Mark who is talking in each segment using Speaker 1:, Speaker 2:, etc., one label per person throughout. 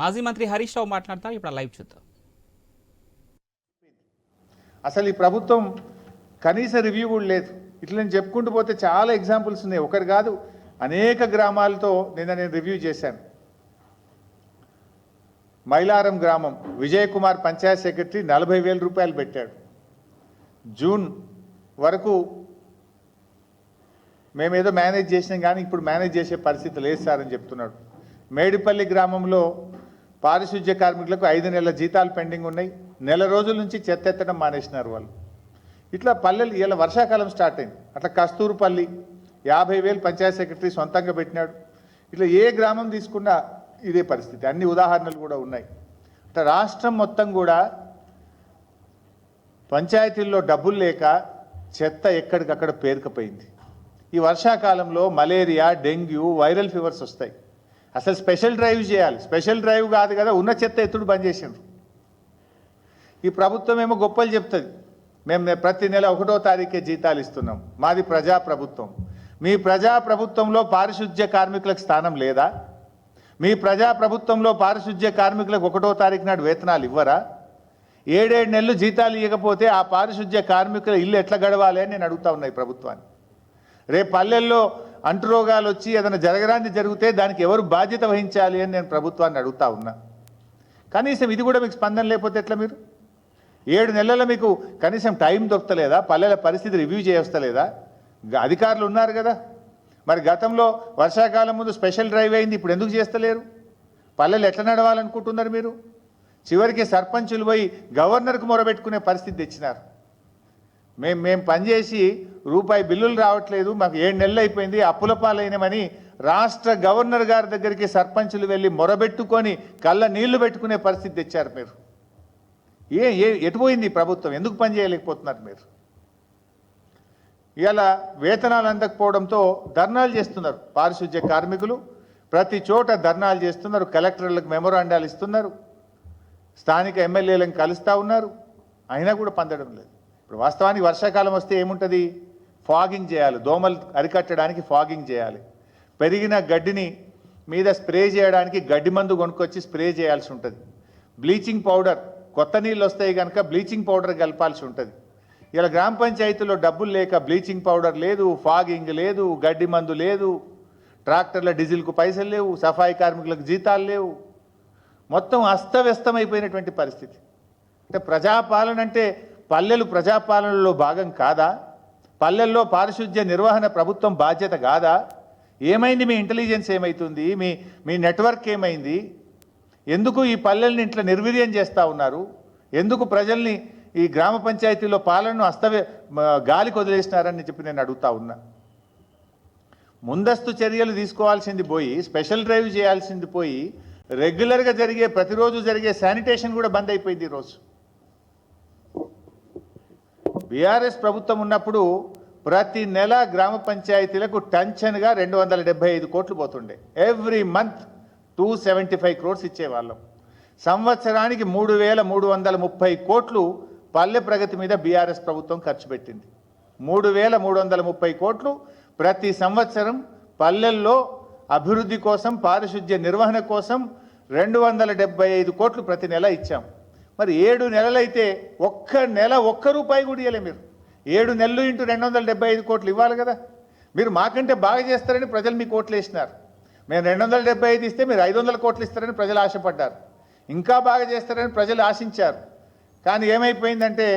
Speaker 1: మాజీ మంత్రి హరీష్ రావు మాట్లాడతారు. ఇప్పుడు లైవ్ చూద్దాం.
Speaker 2: అసలు ఈ ప్రభుత్వం కనీస రివ్యూ కూడా లేదు. ఇట్లా నేను చెప్పుకుంటూ పోతే చాలా ఎగ్జాంపుల్స్ ఉన్నాయి. ఒకటి కాదు అనేక గ్రామాలతో నిన్న నేను రివ్యూ చేశాను. మైలారం గ్రామం విజయ్ కుమార్ పంచాయత్ సెక్రటరీ నలభై వేల రూపాయలు పెట్టాడు. జూన్ వరకు మేమేదో మేనేజ్ చేసినాం కానీ ఇప్పుడు మేనేజ్ చేసే పరిస్థితి లేదు సార్ అని చెప్తున్నాడు. మేడిపల్లి గ్రామంలో పారిశుధ్య కార్మికులకు ఐదు నెలల జీతాలు పెండింగ్ ఉన్నాయి. నెల రోజుల నుంచి చెత్త ఎత్తడం మానేసినారు వాళ్ళు. ఇట్లా పల్లెలు ఇలా వర్షాకాలం స్టార్ట్ అయింది. అట్లా కస్తూరుపల్లి యాభై వేలు పంచాయత్ సెక్రటరీ సొంతంగా పెట్టినాడు. ఇట్లా ఏ గ్రామం తీసుకున్నా ఇదే పరిస్థితి. అన్ని ఉదాహరణలు కూడా ఉన్నాయి. అంటే రాష్ట్రం మొత్తం కూడా పంచాయతీల్లో డబ్బులు లేక చెత్త ఎక్కడికక్కడ పేరుకపోయింది. ఈ వర్షాకాలంలో మలేరియా డెంగ్యూ వైరల్ ఫీవర్స్ వస్తాయి. అసలు స్పెషల్ డ్రైవ్ చేయాలి. స్పెషల్ డ్రైవ్ కాదు కదా ఉన్న చెత్త ఎత్తుడు బంద్ చేసిండ్రు. ఈ ప్రభుత్వం ఏమో గొప్పలు చెప్తుంది. మేము ప్రతి నెల ఒకటో తారీఖే జీతాలు ఇస్తున్నాం. మాది ప్రజా ప్రభుత్వం మీ ప్రజా ప్రభుత్వంలో పారిశుధ్య కార్మికులకు స్థానం లేదా? మీ ప్రజా ప్రభుత్వంలో పారిశుధ్య కార్మికులకు ఒకటో తారీఖు నాడు వేతనాలు ఇవ్వరా? ఏడేడు నెలలు జీతాలు ఇవ్వకపోతే ఆ పారిశుధ్య కార్మికుల ఇల్లు ఎట్లా గడవాలి అని నేను అడుగుతా ఉన్నాయి ప్రభుత్వాన్ని. రేపు పల్లెల్లో అంటురోగాలు వచ్చి ఏదైనా జరగరాని జరిగితే దానికి ఎవరు బాధ్యత వహించాలి అని నేను ప్రభుత్వాన్ని అడుగుతా ఉన్నా. కనీసం ఇది కూడా మీకు స్పందన లేకపోతే ఎట్లా మీరు? ఏడు నెలల మీకు కనీసం టైం దొరకలేదా? పల్లెల పరిస్థితి రివ్యూ చేయవస్తలేదా గ- అధికారులు ఉన్నారు కదా. మరి గతంలో వర్షాకాలం ముందు స్పెషల్ డ్రైవ్ అయింది ఇప్పుడు ఎందుకు చేస్తలేరు? పల్లెలు ఎట్లా నడవాలనుకుంటున్నారు మీరు? చివరికి సర్పంచులు పోయి గవర్నర్కు మొరబెట్టుకునే పరిస్థితి తెచ్చినారు. మేము మేము పనిచేసి రూపాయి బిల్లులు రావట్లేదు మాకు ఏడు నెలలు అయిపోయింది అప్పుల పాలైనమని రాష్ట్ర గవర్నర్ గారి దగ్గరికి సర్పంచులు వెళ్ళి మొరబెట్టుకొని కళ్ళ నీళ్ళు పెట్టుకునే పరిస్థితి తెచ్చారు మీరు. ఏ ఏ ఎటుపోయింది ప్రభుత్వం? ఎందుకు పని చేయలేకపోతున్నారు మీరు? ఇలా వేతనాలు అందకపోవడంతో ధర్నాలు చేస్తున్నారు పారిశుధ్య కార్మికులు. ప్రతి చోట ధర్నాలు చేస్తున్నారు కలెక్టర్లకు మెమోరాండాలు ఇస్తున్నారు స్థానిక ఎమ్మెల్యేలను కలుస్తూ ఉన్నారు. అయినా కూడా పొందడం లేదు. ఇప్పుడు వాస్తవానికి వర్షాకాలం వస్తే ఏముంటుంది? ఫాగింగ్ చేయాలి. దోమలు అరికట్టడానికి ఫాగింగ్ చేయాలి. పెరిగిన గడ్డిని మీద స్ప్రే చేయడానికి గడ్డి మందు కొనుక్కొచ్చి స్ప్రే చేయాల్సి ఉంటుంది. బ్లీచింగ్ పౌడర్ కొత్త నీళ్ళు వస్తాయి కనుక బ్లీచింగ్ పౌడర్ కలపాల్సి ఉంటుంది. ఇలా గ్రామ పంచాయతీలో డబ్బులు లేక బ్లీచింగ్ పౌడర్ లేదు ఫాగింగ్ లేదు గడ్డి మందు లేదు ట్రాక్టర్ల డీజిల్కు పైసలు లేవు సఫాయి కార్మికులకు జీతాలు లేవు. మొత్తం అస్తవ్యస్తమైపోయినటువంటి పరిస్థితి. అంటే ప్రజాపాలన అంటే పల్లెలు ప్రజాపాలనలో భాగం కాదా? పల్లెల్లో పారిశుధ్య నిర్వహణ ప్రభుత్వం బాధ్యత కాదా? ఏమైంది మీ ఇంటెలిజెన్స్ ఏమైతుంది? మీ మీ నెట్వర్క్ ఏమైంది? ఎందుకు ఈ పల్లెల్ని ఇట్లా నిర్వీర్యం చేస్తూ ఉన్నారు? ఎందుకు ప్రజల్ని ఈ గ్రామ పంచాయతీలో పాలనను అస్తవ్య గాలికి వదిలేసినారని చెప్పి నేను అడుగుతా ఉన్నా. ముందస్తు చర్యలు తీసుకోవాల్సింది పోయి స్పెషల్ డ్రైవ్ చేయాల్సింది పోయి రెగ్యులర్గా జరిగే ప్రతిరోజు జరిగే శానిటేషన్ కూడా బంద్ అయిపోయింది ఈరోజు బీఆర్ఎస్ ప్రభుత్వం ఉన్నప్పుడు ప్రతి నెల గ్రామ పంచాయతీలకు టెన్షన్గా రెండు వందల డెబ్బై ఐదు కోట్లు పోతుండే. Every month two seventy five crores ఇచ్చేవాళ్ళం. సంవత్సరానికి మూడు వేల మూడు వందల ముప్పై కోట్లు పల్లె ప్రగతి మీద బీఆర్ఎస్ ప్రభుత్వం ఖర్చు పెట్టింది. మూడు వేల మూడు వందల ముప్పై కోట్లు ప్రతి సంవత్సరం పల్లెల్లో అభివృద్ధి కోసం పారిశుధ్య నిర్వహణ కోసం రెండు వందల డెబ్బై ఐదు కోట్లు ప్రతి నెల ఇచ్చాం. మరి ఏడు నెలలైతే ఒక్క నెల ఒక్క రూపాయి కూడా ఇవ్వలే మీరు. ఏడు నెలలు ఇంటూ రెండు వందల డెబ్బై ఐదు కోట్లు ఇవ్వాలి కదా. మీరు మాకంటే బాగా చేస్తారని ప్రజలు మీకు కోట్లు వేసినారు. మేము రెండు వందల డెబ్బై ఐదు ఇస్తే మీరు ఐదు వందల కోట్లు ఇస్తారని ప్రజలు ఆశపడ్డారు. ఇంకా బాగా చేస్తారని ప్రజలు ఆశించారు. కానీ ఏమైపోయిందంటే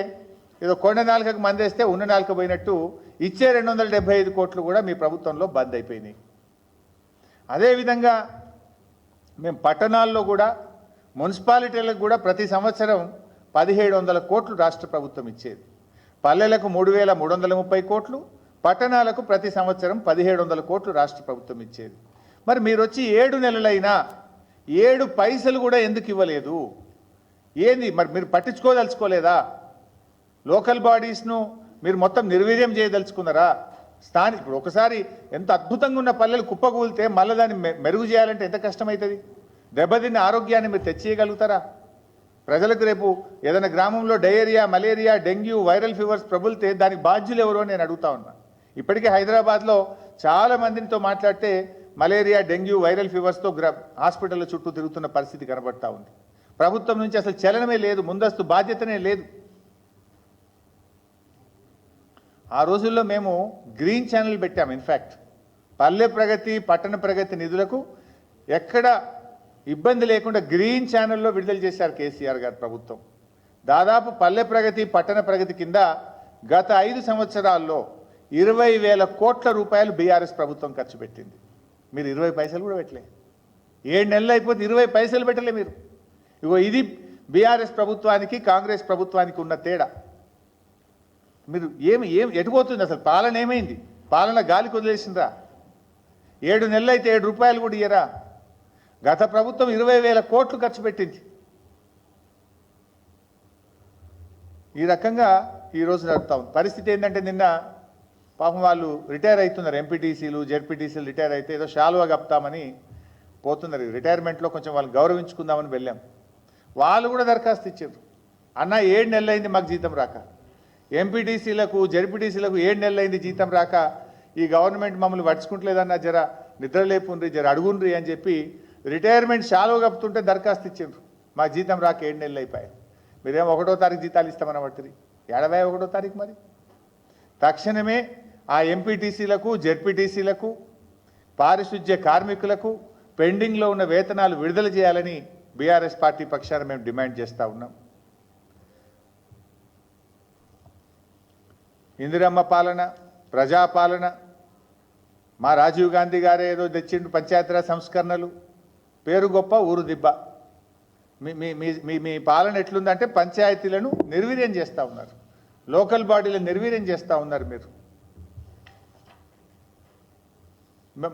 Speaker 2: ఏదో కొండ నాలుకకు మందేస్తే ఉన్న నాలుక పోయినట్టు ఇచ్చే రెండు వందల డెబ్బై ఐదు కోట్లు కూడా మీ ప్రభుత్వంలో బంద్ అయిపోయినాయి. అదేవిధంగా మేము పట్టణాల్లో కూడా మున్సిపాలిటీలకు కూడా ప్రతి సంవత్సరం పదిహేడు వందల కోట్లు రాష్ట్ర ప్రభుత్వం ఇచ్చేది. పల్లెలకు మూడు వేల మూడు వందల ముప్పై కోట్లు పట్టణాలకు ప్రతి సంవత్సరం పదిహేడు వందల కోట్లు రాష్ట్ర ప్రభుత్వం ఇచ్చేది. మరి మీరు వచ్చి ఏడు నెలలైనా ఏడు పైసలు కూడా ఎందుకు ఇవ్వలేదు? ఏంది? మరి మీరు పట్టించుకోదలుచుకోలేదా? లోకల్ బాడీస్ను మీరు మొత్తం నిర్వీర్యం చేయదలుచుకున్నారా? స్థాని ఇప్పుడు ఒకసారి ఎంత అద్భుతంగా ఉన్న పల్లెలు కుప్పకూలితే మళ్ళీ దాన్ని మె- మెరుగు చేయాలంటే ఎంత కష్టమవుతుంది దెబ్బతిన్న ఆరోగ్యాన్ని మీరు తెచ్చేయగలుగుతారా? ప్రజలకు రేపు ఏదైనా గ్రామంలో diarrhoea malaria dengue viral fevers ప్రబులితే దానికి బాధ్యులు ఎవరో నేను అడుగుతా ఉన్నా. ఇప్పటికే హైదరాబాద్లో చాలా మందితో మాట్లాడితే మలేరియా డెంగ్యూ వైరల్ ఫీవర్స్తో గ్ర హాస్పిటల్ చుట్టూ తిరుగుతున్న పరిస్థితి కనబడతా ఉంది. ప్రభుత్వం నుంచి అసలు చలనమే లేదు ముందస్తు బాధ్యతనే లేదు. ఆ రోజుల్లో మేము గ్రీన్ ఛానల్ పెట్టాము ఇన్ఫ్యాక్ట్. పల్లె ప్రగతి పట్టణ ప్రగతి నిధులకు ఎక్కడ ఇబ్బంది లేకుండా గ్రీన్ ఛానల్లో విడుదల చేశారు కేసీఆర్ గారు ప్రభుత్వం. దాదాపు పల్లె ప్రగతి పట్టణ ప్రగతి కింద గత ఐదు సంవత్సరాల్లో ఇరవై వేల కోట్ల రూపాయలు బీఆర్ఎస్ ప్రభుత్వం ఖర్చు పెట్టింది. మీరు ఇరవై పైసలు కూడా పెట్టలే. ఏడు నెలలు అయిపోతే ఇరవై పైసలు పెట్టలే మీరు. ఇగో ఇది బీఆర్ఎస్ ప్రభుత్వానికి కాంగ్రెస్ ప్రభుత్వానికి ఉన్న తేడా. మీరు ఏమి ఏం ఎటుపోతుంది అసలు? పాలన ఏమైంది? పాలన గాలి కుదిలేసిందా ఏడు నెలలు అయితే ఏడు రూపాయలు కూడా ఇయ్యరా? గత ప్రభుత్వం ఇరవై వేల కోట్లు ఖర్చు పెట్టింది. ఈ రకంగా ఈరోజు నడుపుతా ఉంది. పరిస్థితి ఏంటంటే నిన్న పాపం వాళ్ళు రిటైర్ అవుతున్నారు. ఎంపీటీసీలు జెడ్పీటీసీలు రిటైర్ అయితే ఏదో షాలువా కప్తామని పోతున్నారు. రిటైర్మెంట్లో కొంచెం వాళ్ళు గౌరవించుకుందామని వెళ్ళాం. వాళ్ళు కూడా దరఖాస్తు ఇచ్చారు. అన్న ఏడు నెలలైంది అయింది మాకు జీతం రాక. ఎంపీటీసీలకు జెడ్పీటీసీలకు ఏడు నెలలు అయింది జీతం రాక. ఈ గవర్నమెంట్ మమ్మల్ని పడుచుకుంటలేదన్న జర నిద్రలేపుండ్రి జర అడుగుండ్రి అని చెప్పి రిటైర్మెంట్ షాలో కప్పుతుంటే దరఖాస్తు ఇచ్చిండ్రు. మా జీతం రాక ఏడు నెలలు అయిపోయాయి. మీరేం ఒకటో తారీఖు జీతాలు ఇస్తామని పట్టిరి ఏడవై ఒకటో తారీఖు మరి? తక్షణమే ఆ ఎంపీటీసీలకు జెడ్పీటీసీలకు పారిశుధ్య కార్మికులకు పెండింగ్లో ఉన్న వేతనాలు విడుదల చేయాలని బీఆర్ఎస్ పార్టీ పక్షాన మేము డిమాండ్ చేస్తూ ఉన్నాం. ఇందిరమ్మ పాలన ప్రజాపాలన మా రాజీవ్ గాంధీ గారే ఏదో తెచ్చిండు పంచాయతీరాజ్ సంస్కరణలు పేరు గొప్ప ఊరు దిబ్బ. మీ మీ మీ- మీ మీ పాలన ఎట్లుందంటే పంచాయతీలను నిర్వీర్యం చేస్తూ ఉన్నారు. లోకల్ బాడీలను నిర్వీర్యం చేస్తూ ఉన్నారు మీరు.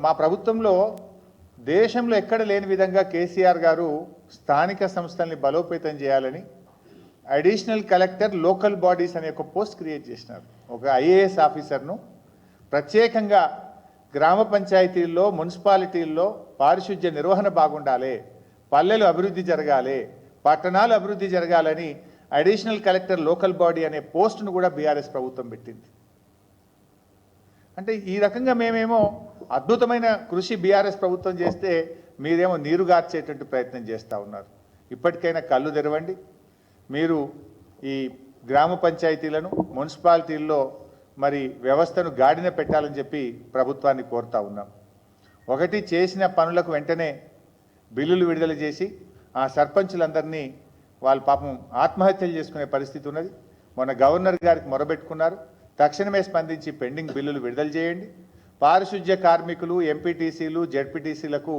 Speaker 2: మా ప్రభుత్వంలో దేశంలో ఎక్కడ లేని విధంగా కేసీఆర్ గారు స్థానిక సంస్థల్ని బలోపేతం చేయాలని అడిషనల్ కలెక్టర్ లోకల్ బాడీస్ అనే ఒక పోస్ట్ క్రియేట్ చేసినారు. ఒక ఐఏఎస్ ఆఫీసర్ను. ప్రత్యేకంగా గ్రామ పంచాయతీల్లో మున్సిపాలిటీల్లో పారిశుధ్య నిర్వహణ బాగుండాలి పల్లెలు అభివృద్ధి జరగాలి పట్టణాలు అభివృద్ధి జరగాలని అడిషనల్ కలెక్టర్ లోకల్ బాడీ అనే పోస్టును కూడా బీఆర్ఎస్ ప్రభుత్వం పెట్టింది. అంటే ఈ రకంగా మేమేమో అద్భుతమైన కృషి బీఆర్ఎస్ ప్రభుత్వం చేస్తే మీరేమో నీరు గార్చేటువంటి ప్రయత్నం చేస్తూ ఉన్నారు. ఇప్పటికైనా కళ్ళు తెరవండి. మీరు ఈ గ్రామ పంచాయతీలను మున్సిపాలిటీల్లో మరి వ్యవస్థను గాడిన పెట్టాలని చెప్పి ప్రభుత్వాన్ని కోరుతా ఉన్నాం. ఒకటి చేసిన పనులకు వెంటనే బిల్లులు విడుదల చేసి ఆ సర్పంచులందరినీ వాళ్ళ పాపం ఆత్మహత్యలు చేసుకునే పరిస్థితి ఉన్నది. మొన్న గవర్నర్ గారికి మొరబెట్టుకున్నారు. తక్షణమే స్పందించి పెండింగ్ బిల్లులు విడుదల చేయండి. పారిశుధ్య కార్మికులు ఎంపీటీసీలు జెడ్పీటీసీలకు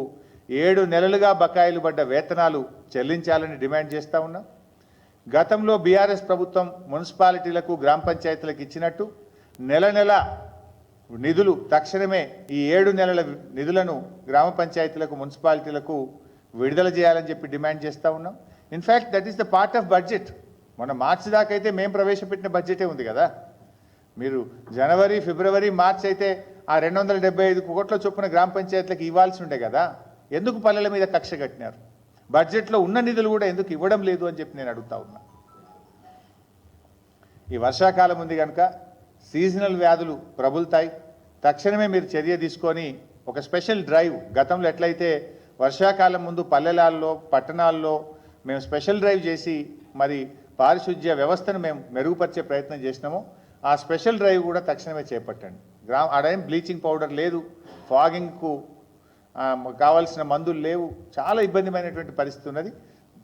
Speaker 2: ఏడు నెలలుగా బకాయిలు పడ్డ వేతనాలు చెల్లించాలని డిమాండ్ చేస్తూ ఉన్నాం. గతంలో బీఆర్ఎస్ ప్రభుత్వం మున్సిపాలిటీలకు గ్రామ పంచాయతీలకు ఇచ్చినట్టు నెల నెల నిధులు తక్షణమే ఈ ఏడు నెలల నిధులను గ్రామ పంచాయతీలకు మున్సిపాలిటీలకు విడుదల చేయాలని చెప్పి డిమాండ్ చేస్తూ ఉన్నాం. In fact that is the part of budget మన మార్చి దాకా అయితే మేము ప్రవేశపెట్టిన బడ్జెటే ఉంది కదా. మీరు జనవరి ఫిబ్రవరి మార్చ్ అయితే ఆ రెండు వందల డెబ్బై ఐదు కోట్ల చొప్పున గ్రామ పంచాయతీలకు ఇవ్వాల్సి ఉండే కదా. ఎందుకు పల్లెల మీద కక్ష కట్టినారు? బడ్జెట్లో ఉన్న నిధులు కూడా ఎందుకు ఇవ్వడం లేదు అని చెప్పి నేను అడుగుతా ఉన్నా. ఈ వర్షాకాలం ఉంది కనుక సీజనల్ వ్యాధులు ప్రబులుతాయి. తక్షణమే మీరు చర్య తీసుకొని ఒక స్పెషల్ డ్రైవ్ గతంలో ఎట్లయితే వర్షాకాలం ముందు పల్లెలాల్లో పట్టణాల్లో మేము స్పెషల్ డ్రైవ్ చేసి మరి పారిశుధ్య వ్యవస్థను మేము మెరుగుపరిచే ప్రయత్నం చేసినామో ఆ స్పెషల్ డ్రైవ్ కూడా తక్షణమే చేపట్టండి. గ్రామ ఆడేం బ్లీచింగ్ పౌడర్ లేదు ఫాగింగ్కు కావాల్సిన మందులు లేవు. చాలా ఇబ్బందిమైనటువంటి పరిస్థితి ఉన్నది.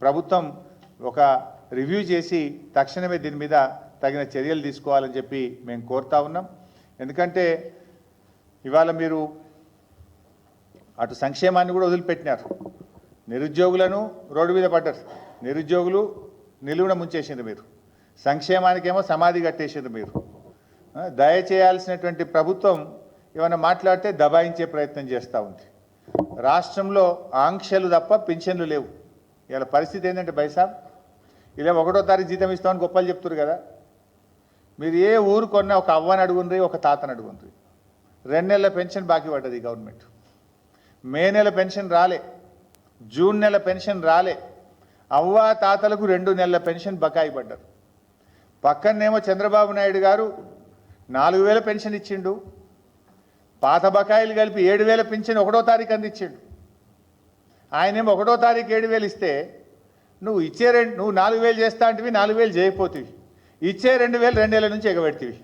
Speaker 2: ప్రభుత్వం ఒక రివ్యూ చేసి తక్షణమే దీని మీద తగిన చర్యలు తీసుకోవాలని చెప్పి మేము కోరుతా ఉన్నాం. ఎందుకంటే ఇవాళ మీరు అటు సంక్షేమాన్ని కూడా వదిలిపెట్టినారు. నిరుద్యోగులను రోడ్డు మీద పడ్డారు. నిరుద్యోగులు నిలువున ముంచేసిండ్రు మీరు. సంక్షేమానికేమో సమాధి కట్టేసిండ్రు మీరు. దయచేయాల్సినటువంటి ప్రభుత్వం ఏమైనా మాట్లాడితే దబాయించే ప్రయత్నం చేస్తూ ఉంది. రాష్ట్రంలో ఆంక్షలు తప్ప పింఛన్లు లేవు. ఇలా పరిస్థితి ఏంటంటే బైసాబ్? ఇలా ఒకటో తారీఖు జీతం ఇస్తామని గొప్పలు చెప్తున్నారు కదా. మీరు ఏ ఊరు కొన్నా ఒక అవ్వని అడుగుండ్రి ఒక తాతని అడుగుండ్రి. రెండు నెలల పెన్షన్ బాకీ పడ్డది గవర్నమెంట్. మే నెల పెన్షన్ రాలే జూన్ నెల పెన్షన్ రాలే అవ్వ తాతలకు రెండు నెలల పెన్షన్ బకాయి పడ్డారు పక్కనేమో చంద్రబాబు నాయుడు గారు నాలుగు వేల పెన్షన్ ఇచ్చిండు పాత బకాయిలు కలిపి ఏడు వేల పెన్షన్ ఒకటో తారీఖు అందించిండు. ఆయనేమో ఒకటో తారీఖు ఏడు వేలు ఇస్తే నువ్వు ఇచ్చే రెండు నువ్వు నాలుగు వేలు చేస్తా అంటివి నాలుగు వేలు చేయకపోతివి. ఇచ్చే రెండు వేలు రెండేళ్ళ నుంచి ఎగబెడితివి.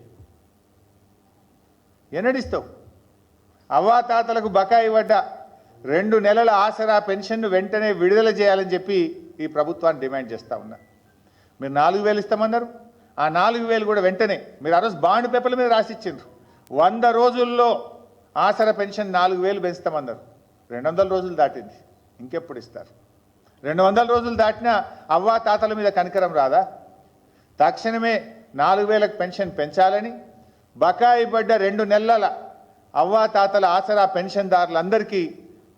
Speaker 2: ఎన్నడిస్తావు? అవ్వాతాతలకు బకాయి పడ్డ రెండు నెలల ఆసరా పెన్షన్ను వెంటనే విడుదల చేయాలని చెప్పి ఈ ప్రభుత్వాన్ని డిమాండ్ చేస్తా ఉన్నా. మీరు నాలుగు వేలు ఇస్తామన్నారు. ఆ నాలుగు వేలు కూడా వెంటనే మీరు ఆ రోజు బాండ్ పేపర్ల మీద రాసిచ్చిండ్రు. వంద రోజుల్లో ఆసరా పెన్షన్ నాలుగు వేలు పెంచుతామన్నారు. రెండు వందల రోజులు దాటింది. ఇంకెప్పుడు ఇస్తారు? రెండు వందల రోజులు దాటినా అవ్వా తాతల మీద కనికరం రాదా? తక్షణమే నాలుగు వేలకు పెన్షన్ పెంచాలని బకాయి పడ్డ రెండు నెలల అవ్వాతాతల ఆసరా పెన్షన్దారులందరికీ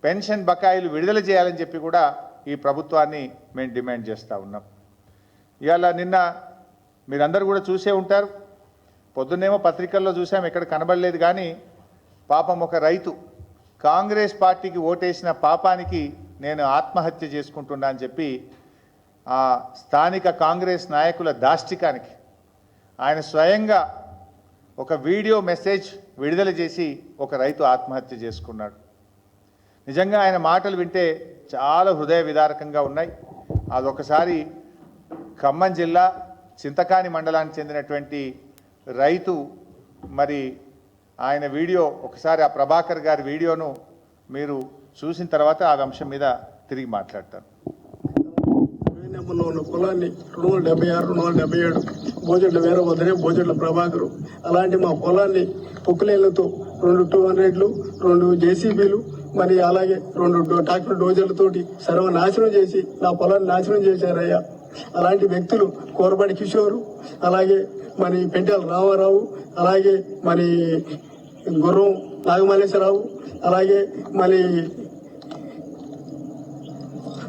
Speaker 2: పెన్షన్ బకాయిలు విడుదల చేయాలని చెప్పి కూడా ఈ ప్రభుత్వాన్ని మేము డిమాండ్ చేస్తూ ఉన్నాం. ఇవాళ నిన్న మీరందరూ కూడా చూసే ఉంటారు. పొద్దున్నేమో పత్రికల్లో చూసాం ఇక్కడ కనబడలేదు కానీ పాపం ఒక రైతు కాంగ్రెస్ పార్టీకి ఓటేసిన పాపానికి నేను ఆత్మహత్య చేసుకుంటున్నా అని చెప్పి ఆ స్థానిక కాంగ్రెస్ నాయకుల దాష్టికానికి ఆయన స్వయంగా ఒక వీడియో మెసేజ్ విడుదల చేసి ఒక రైతు ఆత్మహత్య చేసుకున్నాడు. నిజంగా ఆయన మాటలు వింటే చాలా హృదయ విదారకంగా ఉన్నాయి. అదొకసారి ఖమ్మం జిల్లా చింతకాని మండలానికి చెందినటువంటి రైతు మరి ఆయన వీడియో ఒకసారి ఆ ప్రభాకర్ గారి వీడియోను మీరు చూసిన తర్వాత ఆ అంశం మీద తిరిగి మాట్లాడతాను.
Speaker 3: నెంబర్లో ఉన్న పొలాన్ని రెండు వందల డెబ్బై ఆరు రెండు వందల డెబ్బై ఏడు భోజట్ల వీరభద్రే భోజట్ల ప్రభాకరు. అలాంటి మా పొలాన్ని పొక్కులేళ్ళతో రెండు టూ హండ్రెడ్లు రెండు జేసీబీలు మరి అలాగే రెండు డో- ట్రాక్టర్ డోజర్లతోటి సర్వనాశనం చేసి నా పొలాన్ని నాశనం చేశారయ్యా. అలాంటి వ్యక్తులు కోరబడి కిషోరు అలాగే మరి పెంటాల రామారావు అలాగే మరి గుర్రం నాగమల్లేశ్వరరావు అలాగే మరి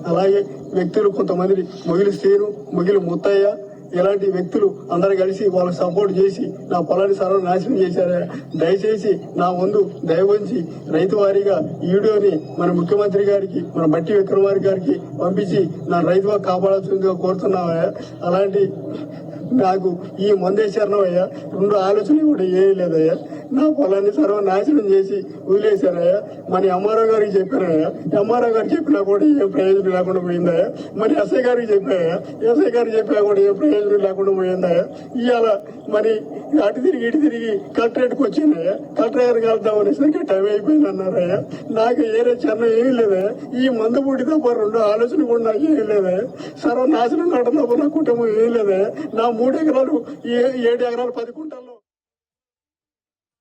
Speaker 3: అలాగే వ్యక్తులు కొంతమంది మొగిలి శ్రీను మొగిలి ముత్తయ్య ఇలాంటి వ్యక్తులు అందరు కలిసి వాళ్ళకి సపోర్ట్ చేసి నా పొలాన్ని సర్వనాశనం చేశారు? దయచేసి నా ముందు దయవంచి రైతు వారీగా ఈ వీడియోని మన ముఖ్యమంత్రి గారికి మన బట్టి విక్రమార్క గారికి పంపించి నా రైతుగా కాపాడాల్సిందిగా కోరుతున్నామయ్యా అలాంటి నాకు ఈ మందే విచారణ అయ్యా. రెండు ఆలోచనలు కూడా ఏమీ లేదయ్యా. నా పొలాన్ని సర్వనాశనం చేసి వదిలేశారయ్యా మరి అమ్మారావు గారికి చెప్పారయ్యా ఎంఆర్ఓ గారు చెప్పినా కూడా ఏం ప్రయోజనం లేకుండా పోయిందయ్యా. మరి ఎస్ఐ గారికి చెప్పాయా ఎస్ఐ గారికి చెప్పినా కూడా ఏం ప్రయోజనం లేకుండా పోయిందయ్యా. ఇవాళ మరి అటు తిరిగి ఇటు తిరిగి కలెక్టరేట్కి వచ్చిందయ్యా కలెక్టర్ గారికి వెళ్దాం అనేసరికి టైం అయిపోయింది అన్నారయ్యా నాకు ఏరే చరణం ఏమీ లేదా ఈ మందు పుట్టి తప్ప రెండు ఆలోచన కూడా నాకు ఏమీ లేదా సర్వనాశనం కావడం తప్ప నా కుటుంబం ఏమీ లేదా నా మూడు ఎకరాలు ఏడు ఎకరాలు పది కుంటాల్లో